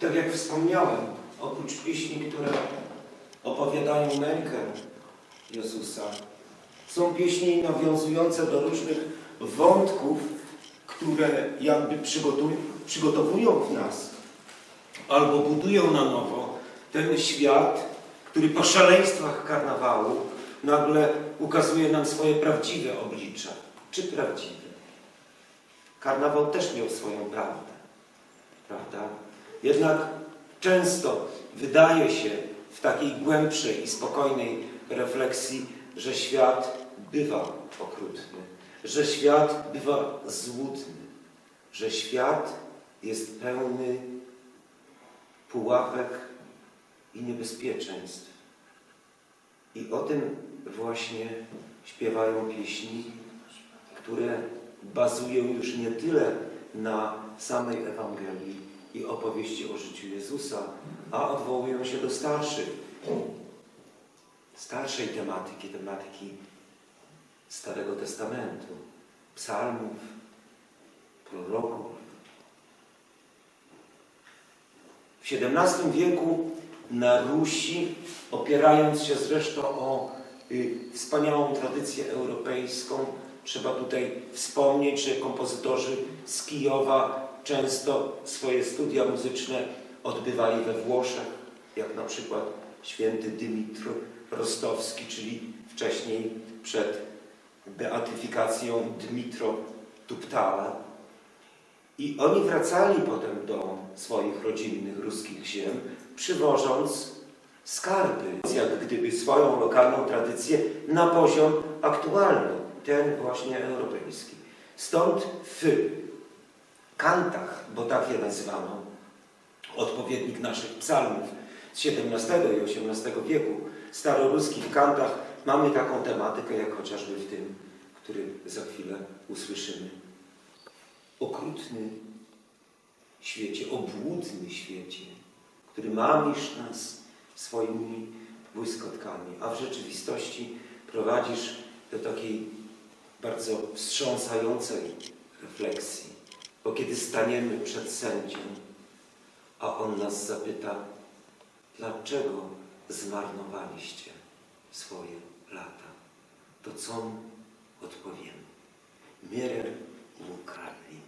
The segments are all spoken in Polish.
Tak jak wspomniałem, oprócz pieśni, które opowiadają mękę Jezusa, są pieśni nawiązujące do różnych wątków, które jakby przygotowują w nas albo budują na nowo ten świat, który po szaleństwach karnawału nagle ukazuje nam swoje prawdziwe oblicze. Czy prawdziwe? Karnawał też miał swoją prawdę, prawda? Jednak często wydaje się w takiej głębszej i spokojnej refleksji, że świat bywa okrutny, że świat bywa złudny, że świat jest pełny pułapek i niebezpieczeństw. I o tym właśnie śpiewają pieśni, które bazują już nie tyle na samej Ewangelii i opowieści o życiu Jezusa, a odwołują się do starszych, starszej tematyki, tematyki Starego Testamentu, psalmów, proroków. W XVII wieku na Rusi, opierając się zresztą o y, wspaniałą tradycję europejską, trzeba tutaj wspomnieć, że kompozytorzy z Kijowa często swoje studia muzyczne odbywali we Włoszech, jak na przykład święty Dymitr Rostowski, czyli wcześniej przed beatyfikacją Dmitro Tuptala. I oni wracali potem do swoich rodzinnych ruskich ziem, przywożąc skarby, jak gdyby swoją lokalną tradycję na poziom aktualny, ten właśnie europejski. Stąd w kantach, bo tak je nazywano, odpowiednik naszych psalmów z XVII i XVIII wieku, staroruskich kantach mamy taką tematykę, jak chociażby w tym, który za chwilę usłyszymy. Okrutny świecie, obłudny świecie, który mamisz nas swoimi błyskotkami, a w rzeczywistości prowadzisz do takiej bardzo wstrząsającej refleksji. Bo kiedy staniemy przed sędzią, a on nas zapyta, dlaczego zmarnowaliście swoje lata, to co mu odpowiemy? Mirer i ukradli.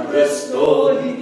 apprestoi